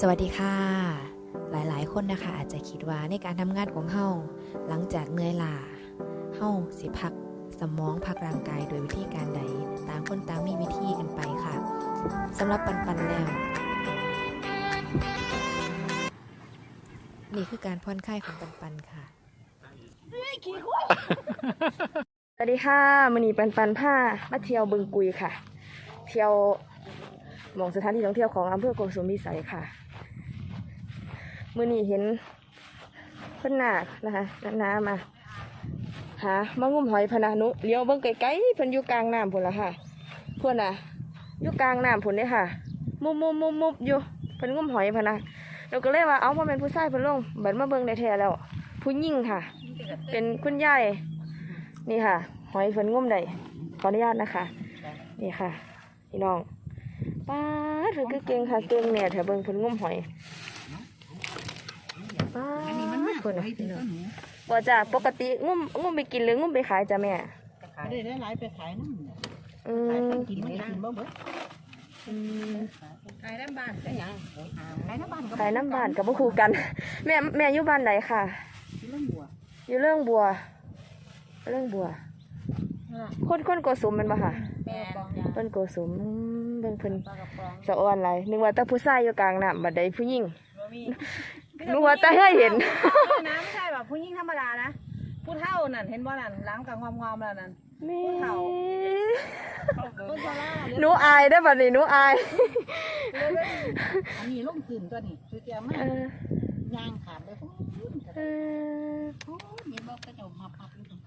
สวัสดีค่ะ หลายๆ คนนะคะ อาจจะคิดว่าในการทำงานของเฮาหลังจากเหนื่อยล้าเฮาสิพักสมองพักร่างกายโดยวิธีการใด ต่างคนต่างมีวิธีกันไปค่ะสำหรับปันปันแล้วนี่คือการผ่อนคลายของปันปันค่ะสวัสดีค่ะมันนีปันปันผ้ามาเที่ยวบึงกุยค่ะ เที่ยว มองสถานที่ท่องเที่ยวของอำเภอโกสุมพิสัยค่ะมื่อนี้เห็นเพิ่นนานะคะน้ามาหามางุ่มหอยพนานุเลี้ยวเบิ่งไกลๆเพิ่นอยู่กลางน้ำพุ่นละค่ะพวกน่ะอยู่กลางน้ำพุ่นเนี่ยค่ะ มุบมุบมุบมุบอยู่เพิ่นงุ่มหอยพนะเราก็เลยว่าเอามาเป็นผู้ชายเพิ่นลงบัดมาเบิ่งได้แท้แล้ว ผู้หญิงค่ะ เป็นคุณยายนี่ค่ะ หอยเฟินงุ่มได้ขออนุญาตนะคะ นี่ค่ะพี่น้อง ป้าดเธอก็เก่งค่ะเก่งเนี่ยเธอเบิ่งเฟินงุ่มหอยป้าดคนน่ะพี่น้องบ่จ้ะปกติงุ่มงุ่มไปกินหรืองุ่มไปขายจ้ะแม่ขายได้หลายๆไปขายน้ำเนี่ยอืขายมคนกินไม่กินบ่เบิดอืมขายน้ำบ้านก็ยังขายน้ำบ้านก็ขายน้ำบ้านกับบ่คู่กัน แม่แม่อยู่บ้านไหนค่ะเรื่องบัวอยู่เรื่องบัว เรื่องบัว คนคนโกสุมแมันบ่ค่ะ แม่เพิ่นโกสุมอืมเบิ่งเพิ่นปลากระป๋องสะอ่อนไรนึกว่าแต่ผู้ชายอยู่กลางน้ำบัดใดผู้หญิงบ่มีนึกว่าแต่ให้เห็น น้ำไม่ใช่แบบผู้หญิงธรรมดานะ ผู้เฒ่านั่นเห็นบ่นั่นล้างกับงอมๆแล้วนั่น นี่ผู้เฒ่าต้นซาร่าหนูอายได้อบัดนี้หนูอายอันนี้ลงขึ้นตัวนี้คือเตรียมมาเออยางขาดเลยพุ่งเออ โอ้ยนี่บ่กระจกมาพับอยู่ตรง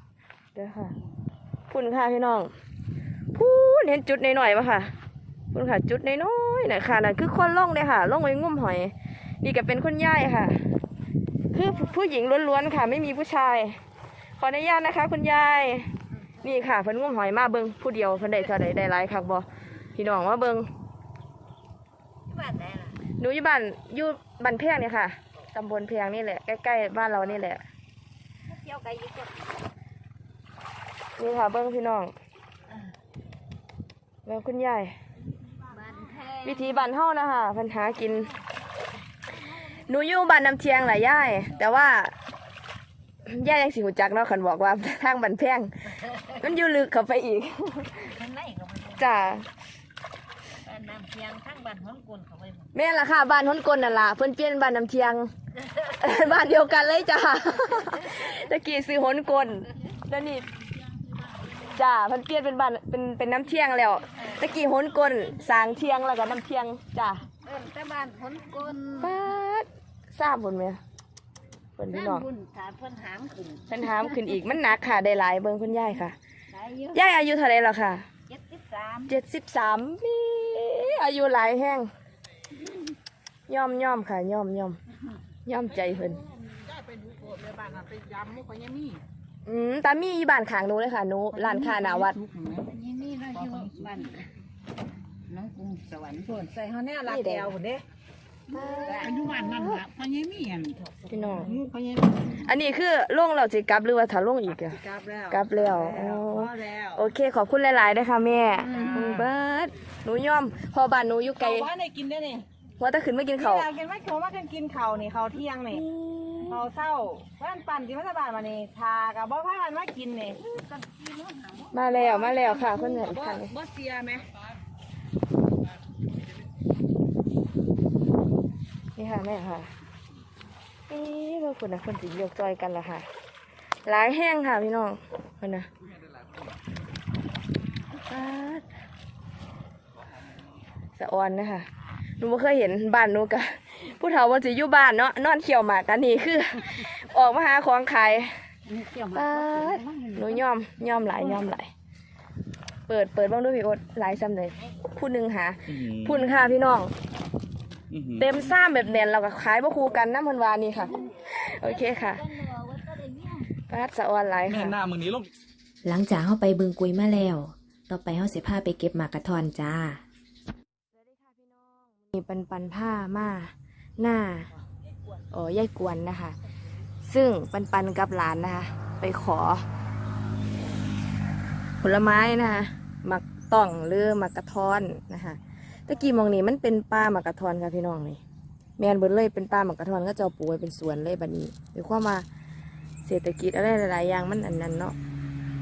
เดี๋ยวค่ะพุ่นค่ะพี่น้องพูน เห็นจุดหน่อยๆปะค่ะพุ่นค่ะจุดน้อยๆน่ะค่ะนั่นคือคนล่องเลยค่ะล่องไว้งุ่มหอย นี่ก็เป็นคนย่ายค่ะ คือผู้หญิงล้วนๆค่ะ ไม่มีผู้ชาย ขออนุญาตนะคะ คุณยาย นี่ค่ะเพิ่นงุ่มหอยมาเบิงผู้เดียวเพิ่นได้เท่าใดได้หลายคักบ่พี่น้องว่าเบิงบ้านไหนล่ะหนูอยู่บ้านอยู่บ้านแพงเนี่ยค่ะตำบลแพงนี่แหละใกล้ๆบ้านเรานี่แหละเที่ยวไกลอยู่ก็นี่ค่ะเบิ้งพี่น้อง เบิ้งคุณยายบ้านแพงวิธีบ้านเฮานะคะปัญหากินหนูอยู่บ้านน้ำเทียงแหละยายแต่ว่าย่ายังสิหูจักเนาะคันบอกว่าทางบ้านแพงมันอยู่ลึกเข้าไปอีกข้างในก็มันจ้าบ้านน้ำเพียงข้างบ้านห้องกลเขาไปหมดแม่นล่ะค่ะบ้านฮ้นกลนั่นล่ะเพิ่นเปลี่ยนบ้านน้ำเทียงบ้านเดียวกันเลยจ้าตะกี้ซื้อฮ้นกลแล้วนี่ จ้าเพิ่นเปลี่ยนเป็นบ้านเป็นเป็นน้ำเทียงแล้วตะกี้ฮ้นกลสร้างเทียงแล้วก็น้ำเทียงจ้าเอิ้นแต่บ้านห้องกลป๊าดทราบผลไหมเพิ่นพี่น้องบุญถามเพิ่นหามขึ้นเพิ่นถามขึ้นอีกมันหนักค่ะได้หลายเบิ่งคุณยายค่ะหลายเยอะยายอายุเท่าไหร่แล้วค่ะเจ็ดสิบสามเจ็ดสิบสามปีอายุหลายแห้งย่อมย่อมค่ะย่อมย่อมย่อมใจเพิ่นได้ไปดูโกดเลยบ้านน่ะไปยำมุกยังมี อืมตามีอยู่บ้านข้างหนูเลยค่ะหนูร้านค้าหน้าวัดยังมีนะอยู่บ้านน้องกรุงสวรรค์ส่วนใส่เฮาเนี่ยรักแก้วพุ่นเด้อายุบ้านนั่นล่ะพอยังมีอันพี่น้องงูพอยังอันนี้คือลงเราสิกลับหรือว่าถ้าลงอีกอะกลับแล้วกลับแล้วพอ๋ออแล้วโอเค ขอบคุณหลายๆนะคะแม่คุณเบิร์ดหนูย่อม พอบ้านหนูอยู่ไกลเขาว่าได้กินได้นี่ว่าถ้าขึ้นไม่กินนี่ข้าวเรากินไม่เขาว่ากันกินข้าวนี่ข้าวเที่ยงนี่ ข้าวเช้าเพื่อนปั่นที่มัสบานมานี่ทากับบ่พากันมากินนี่มาแล้วมาแล้วค่ะเพื่อนเห็นบ่ทันบ่เสียไหมนี่ค่ะแม่ค่ะเอ๊ะว่าคนนะคนสิยกจอยกันละค่ะ หลายแห้งค่ะพี่น้องคนนะป๊าดสะออนนะคะหนูไม่เคยเห็นบ้านหนูกะ ผู้เฒ่าวันสิอยู่บ้านเนาะนอนเขี่ยวหมากกันนี่คือ ออกมาหาของขายเกี่ยวมาป๊าดหนูยอมยอมหลายยอมหลายเปิดเปิดบ้างด้วยพี่โอ๊ตหลายซ้ำเลยผู้หนึ่งหาพุ่นค่ะพี่น้องเต็มซ้ำแบบเนียนเราก็ขายบ่คูกันน้ำพันวานี่ค่ะ โอเคค่ะปาดสะออนหลายแม่ค่ะหน้ามึงนี้ลงหลังจากเฮาไปบึงกุยมาแล้ว ต่อไปเฮาสิพาไปเก็บหมากกระทอนจ้ามีปันปันผ้ามา หน้าโอ้ยายกวนนะคะ ซึ่งปันปันกับหลานนะคะ ไปขอ ผลไม้นะคะมักต้องหรือมักกระท้อนนะคะตะกี้มองนี่มันเป็นปลามักกระท้อนค่ะพี่น้องนี่แมนเบิดเลยเป็นป่ามักกระทอนก็จะปลูกเป็นสวนเลยบัดนี้หรือความมาเศรษฐกิจอะไรหลายๆอย่างมันอันนั้นเนาะ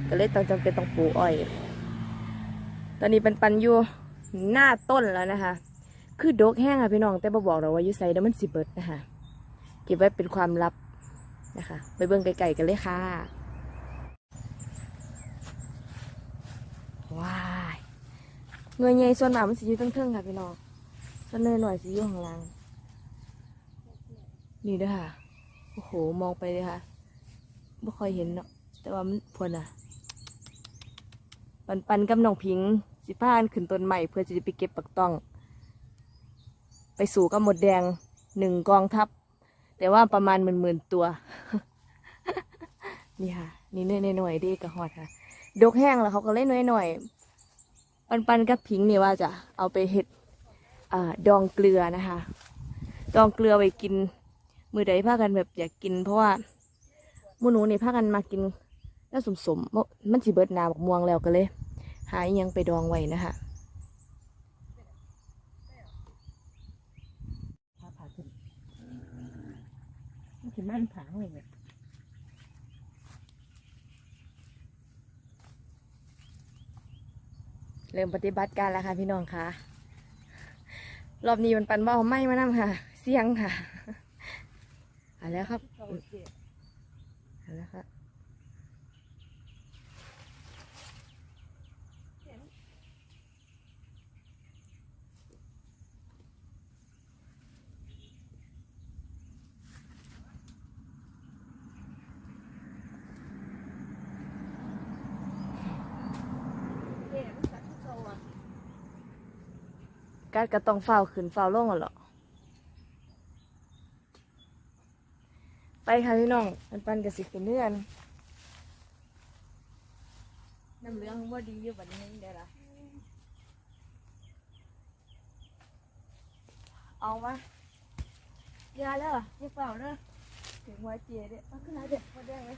ก็เลยต้องจำเป็นต้องปลูกอ้อย ตอนนี้เป็นปันอยู่หน้าต้นแล้วนะคะ คือดกแห้งค่ะพี่น้อง แต่บ่บอกเราว่าอยู่ไซเดยวมันสิเบิดนะคะเก็บไว้เป็นความลับนะคะ ไปเบิ่งไกลๆกันเลยค่ะว้ายเงยใหญ่ส่วนมากมันสิอยู่เทิงค่ะพี่น้องส่วนเนยหน่อยสิอยู่ข้างล่างนี่ด้อค่ะโอ้โหมองไปเลยค่ะไม่ค่อยเห็นเนาะแต่ว่ามันพวนอะ ปันปันกับน้องพิง สิพานขึ้นต้นใหม่เพื่อจะไปเก็บปักต้อง ไปสู่กับหมดแดงหนึ่งกองทัพ แต่ว่าประมาณหมื่นหมื่นๆตัว นี่ค่ะ นี่เน่ยๆหน่อยดีกระหอดค่ะ ดกแห้งแล้วเขาก็เล่นหน่อยๆปันปันกับพิงนี่ว่าจะเอาไปเห็ดอดองเกลือนะคะ ดองเกลือไว้กิน มือใดพากันแบบอยากกิน เพราะว่ามูหนูนี่พากันมากินแล้วสมสมๆมันสิเบิดนาบอกม่วงแล้วก็เลย หาอิหยังไปดองไว้นะคะ พาผ่าขึ้น มันสิมันผางเลยเนี่ยเริ่มปฏิบัติการแล้วค่ะพี่น้องค่ะ รอบนี้มันปันบ่เอาไม้มานํค่ะ เสียงค่ะเอะแล้วครับโอเคเอาแล้วครับ การก็ต้องเฝ้าขึ้นเฝ้าลงอะหรอไปค่ะพี่น้องปันปันกับสิขึ้นเนื่อนน้ำเหลืองว่าดีอยู่บัดนี้ได้ละเอามาอยาเลยอย่าเปล่าเด้อถึงหัวเจี๊ยดเอาขึ้นมาเด็ดหัวแดงเลย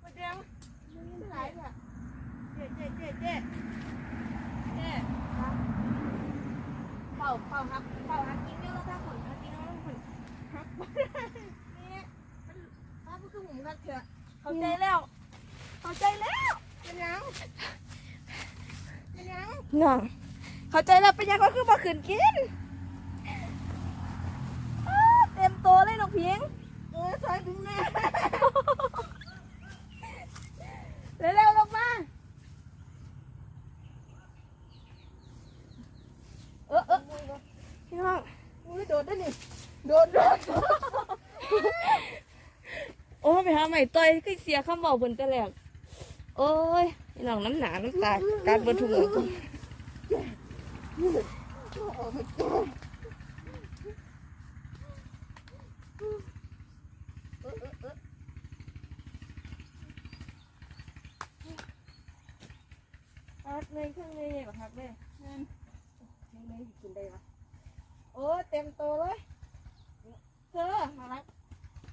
หัวแดงมันหลายอะ เจ๊เจ๊เจ๊เจ๊เจ๊ เป่าเป่าครับเป่าฮักกินเยอะแล้วถ้าผลฮักกินแล้วผลฮักนี่มันฮักมันคือหมูฮักเถอะเข้าใจแล้ว เข้าใจแล้วเป็ นยังเป็นยังน้อง เข้าใจแล้วเป็นยังก็คือบ่ขืนกินอ้าเต็มตัวเลยน้องพิงเออซอยดึงแน่เร็วๆลงมาเออเออพี่น้องอุ้ยโดดได้นี่โดดโดดโอ้ไปหาใหม่ต่อยก็เสียคำบอกบนแต่แรกโอ้ย พี่น้องน้ำหนาน้ำตาการบนถุงมือพักเลยเครื่องเลยใหญ่กว่าพักเนั่นเครื่องเลยกินได้ปะโอ้เต็มโตเลยเธอมาลัก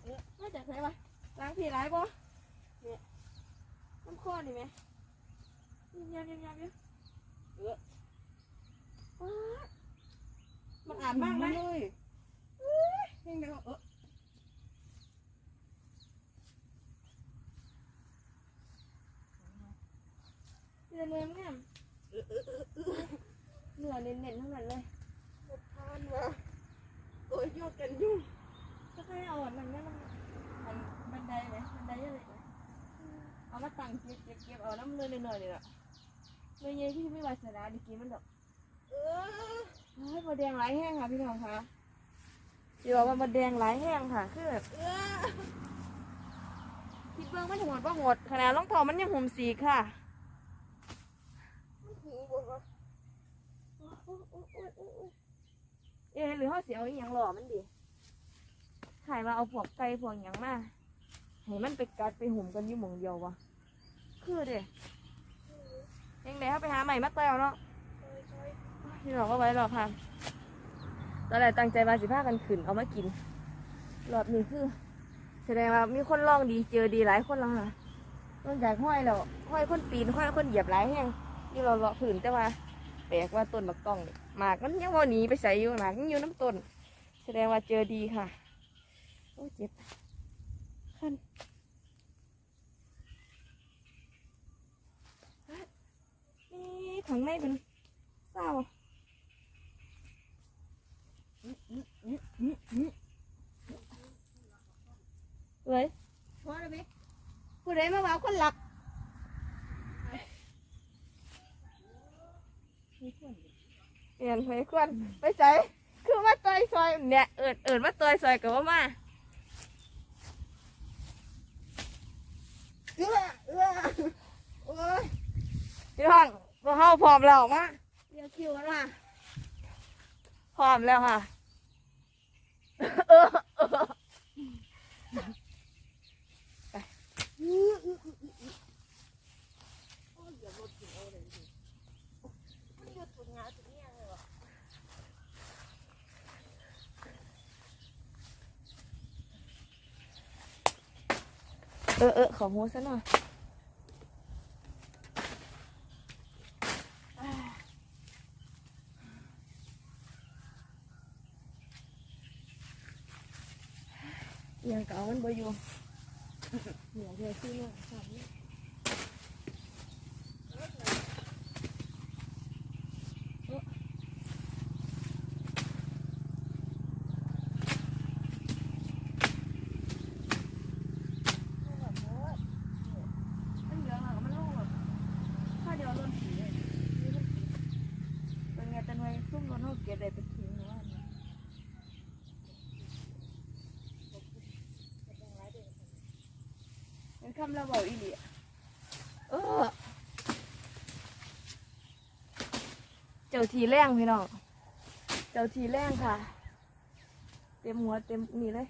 เออมาจากไหนวะล้างผีร้ายปะเนี่ยน้ำข้อนี่ไหม ยำยำยำยำเยอะเออว้ามันอ่านมากไหมเลยเพ่งเดี๋ยวเออเนื้อเนื้อเนี่ยเนื้อเน้นๆทั้งนั้นเลยหมดทานวะโอ้ยโยกกันยุ่งก็ให้เอาอันนั้นเนี่ยมันอันบันไดไหมบันไดอะไรไหมเอามาตั้งเก็บเก็บเอาน้ำเนื้อหน่อยๆเลยอะ เนื้อเยที่ไม่วาสนาดีกี้มันดอกเออเฮ้ยมดแดงหลายแห้งค่ะพี่น้องคะเดี๋ยวว่ามดแดงหลายแห้งค่ะ คือแบบคิดเบื้องมันโหดว่าโหดขนาดรองเท้ามันยังห่มสีค่ะหูบอกว่าเอ๊หรือเขาเสียเอาอหย่างหล่อมันดีถ่ายมาเอาพวกไก่พวกหยังมาให้มันไปกัดไปหุ่มกันอยู่หมองเดียววะคือเด้ ยังไงเขาไปหาใหม่มาเตเอาเนาะพี่บอกว่าไว้หรอกค่ะตอนแรกตั้งใจมาสิพากันขึ้นเอามากินรอบนี้คือ แสดงว่ามีคนลองดีเจอดีหลายคนแล้วค่ะนอกจากห้อยแล้วห้อยคนปีนห้อยคนเหยียบหลายแห้งที่เราเลาะผืนแต่ว่าแปลกว่าต้นบักต้องหมากมันยังว่าหนีไปใส่อยู่หมากยังอยู่น้ำต้น แสดงว่าเจอดีค่ะ โอ้เจ็บขั้น นี่ถังในเป็นเศร้าเลยพอแล้วไหมผู้ใดมาว่าคนหลักเปลี่ยนไปควนไปใส่คือมาต่อยซอยเนี่ยเอิดเอิดมาต่อยซอยกับว่ามาเอื้อเอื้อโอ้ยพี่ห้อง พวกเขาพร้อมแล้วมาเดี๋ยวคิวกันมาพร้อมแล้วค่ะเออเออไปเออเออขอหูซะหน่อยยังเก่า มันบ่อยู่เหนียวเดียวที่เนี่ยสามเนี่ยมันเหลืองอะมันโล่งแบบข้าเดียวล้นสีเลยนี่มันสีเป็นไงแต่หน่วยซุ่มล้นเขาเก็บได้เป็นทีหรือว่าเนี่ย มัน คำระเบาอีหลีเออ เจ้าทีแรงพี่น้อง เจ้าทีแรงค่ะ เต็มหัวเต็มนี่เลย